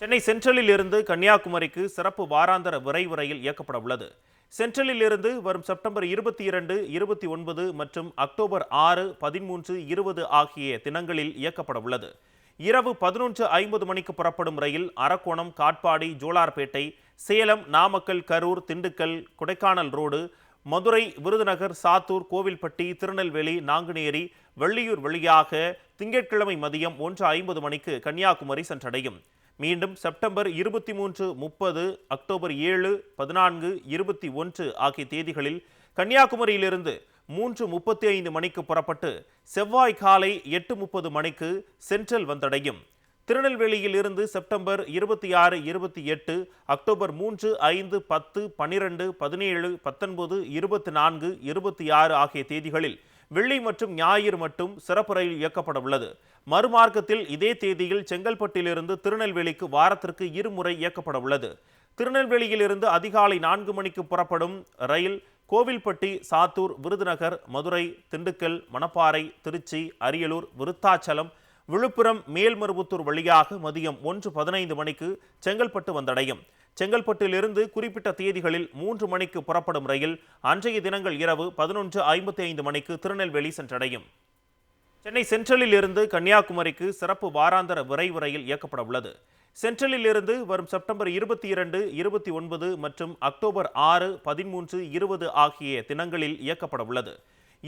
சென்னை சென்ட்ரலில் இருந்து கன்னியாகுமரிக்கு சிறப்பு வாராந்தர விரைவு ரயில் இயக்கப்பட உள்ளது. சென்ட்ரலில் இருந்து வரும் செப்டம்பர் இருபத்தி இரண்டு இருபத்தி ஒன்பது மற்றும் அக்டோபர் ஆறு பதிமூன்று இருபது ஆகிய தினங்களில் இயக்கப்பட உள்ளது. இரவு பதினொன்று ஐம்பது மணிக்கு புறப்படும் ரயில் அரக்கோணம் காட்பாடி ஜோலார்பேட்டை சேலம் நாமக்கல் கரூர் திண்டுக்கல் கொடைக்கானல் ரோடு மதுரை விருதுநகர் சாத்தூர் கோவில்பட்டி திருநெல்வேலி நாங்குநேரி வெள்ளியூர் வழியாக திங்கட்கிழமை மதியம் ஒன்று ஐம்பது மணிக்கு கன்னியாகுமரி சென்றடையும். மீண்டும் செப்டம்பர் இருபத்தி மூன்று முப்பது அக்டோபர் ஏழு பதினான்கு இருபத்தி ஒன்று ஆகிய தேதிகளில் கன்னியாகுமரியிலிருந்து மூன்று முப்பத்தி ஐந்து மணிக்கு புறப்பட்டு செவ்வாய் காலை எட்டு முப்பது மணிக்கு சென்ட்ரல் வந்தடையும். திருநெல்வேலியில் இருந்து செப்டம்பர் இருபத்தி ஆறு இருபத்தி எட்டு அக்டோபர் மூன்று ஐந்து பத்து பனிரெண்டு பதினேழு பத்தொன்பது இருபத்தி நான்கு இருபத்தி ஆறு ஆகிய தேதிகளில் வெள்ளி மற்றும் ஞாயிறு மட்டும் சிறப்பு ரயில் இயக்கப்பட உள்ளது. மறுமார்க்கத்தில் இதே தேதியில் செங்கல்பட்டிலிருந்து திருநெல்வேலிக்கு வாரத்திற்கு இருமுறை இயக்கப்பட உள்ளது. திருநெல்வேலியிலிருந்து அதிகாலை நான்கு மணிக்கு புறப்படும் ரயில் கோவில்பட்டி சாத்தூர் விருதுநகர் மதுரை திண்டுக்கல் மணப்பாறை திருச்சி அரியலூர் விருத்தாச்சலம் விழுப்புரம் மேல்மருவத்தூர் வழியாக மதியம் ஒன்று பதினைந்து மணிக்கு செங்கல்பட்டு வந்தடையும். செங்கல்பட்டிலிருந்து குறிப்பிட்ட தேதிகளில் மூன்று மணிக்கு புறப்படும் ரயில் அன்றைய தினங்கள் இரவு பதினொன்று ஐம்பத்தி ஐந்து மணிக்கு திருநெல்வேலி சென்றடையும். சென்னை சென்ட்ரலில் இருந்து கன்னியாகுமரிக்கு சிறப்பு வாராந்தர விரைவு ரயில் இயக்கப்பட உள்ளது. சென்ட்ரலில் இருந்து வரும் செப்டம்பர் இருபத்தி இரண்டு இருபத்தி ஒன்பது மற்றும் அக்டோபர் ஆறு பதிமூன்று இருபது ஆகிய தினங்களில் இயக்கப்பட உள்ளது.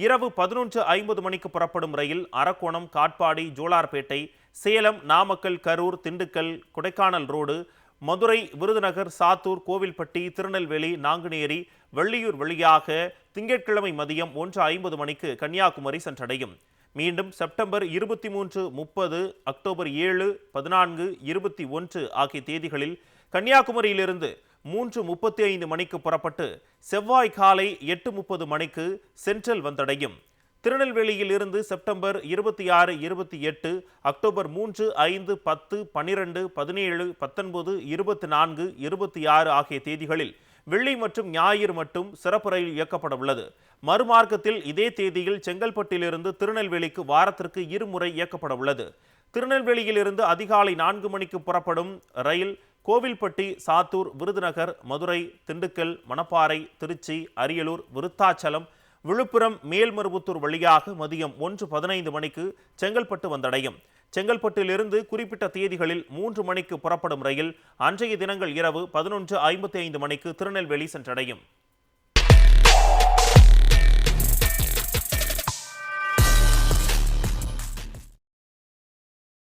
இரவு பதினொன்று ஐம்பது மணிக்கு புறப்படும் ரயில் அரக்கோணம் காட்பாடி ஜோலார்பேட்டை சேலம் நாமக்கல் கரூர் திண்டுக்கல் கொடைக்கானல் ரோடு மதுரை விருதுநகர் சாத்தூர் கோவில்பட்டி திருநெல்வேலி நாங்குநேரி வெள்ளியூர் வழியாக திங்கட்கிழமை மதியம் ஒன்று ஐம்பது மணிக்கு கன்னியாகுமரி சென்றடையும். மீண்டும் செப்டம்பர் இருபத்தி மூன்று முப்பது அக்டோபர் ஏழு பதினான்கு இருபத்தி ஒன்று ஆகிய தேதிகளில் கன்னியாகுமரியிலிருந்து மூன்று முப்பத்தி ஐந்து மணிக்கு புறப்பட்டு செவ்வாய் காலை எட்டு முப்பது மணிக்கு சென்ட்ரல் வந்தடையும். திருநெல்வேலியில் இருந்து செப்டம்பர் இருபத்தி ஆறு இருபத்தி எட்டு அக்டோபர் மூன்று ஐந்து பத்து பன்னிரண்டு பதினேழு பத்தொன்பது இருபத்தி நான்கு இருபத்தி ஆறு ஆகிய தேதிகளில் வெள்ளி மற்றும் ஞாயிறு மட்டும் சிறப்பு ரயில் இயக்கப்பட உள்ளது. மறுமார்க்கத்தில் இதே தேதியில் செங்கல்பட்டிலிருந்து திருநெல்வேலிக்கு வாரத்திற்கு இருமுறை இயக்கப்பட உள்ளது. திருநெல்வேலியிலிருந்து அதிகாலை நான்கு மணிக்கு புறப்படும் ரயில் கோவில்பட்டி சாத்தூர் விருதுநகர் மதுரை திண்டுக்கல் மணப்பாறை திருச்சி அரியலூர் விருத்தாச்சலம் விழுப்புரம் மேல்மருவத்தூர் வழியாக மதியம் ஒன்று பதினைந்து மணிக்கு செங்கல்பட்டு வந்தடையும். செங்கல்பட்டிலிருந்து குறிப்பிட்ட தேதிகளில் மூன்று மணிக்கு புறப்படும் ரயில் அன்றைய தினங்கள் இரவு பதினொன்று ஐம்பத்தி ஐந்து மணிக்கு திருநெல்வேலி சென்றடையும்.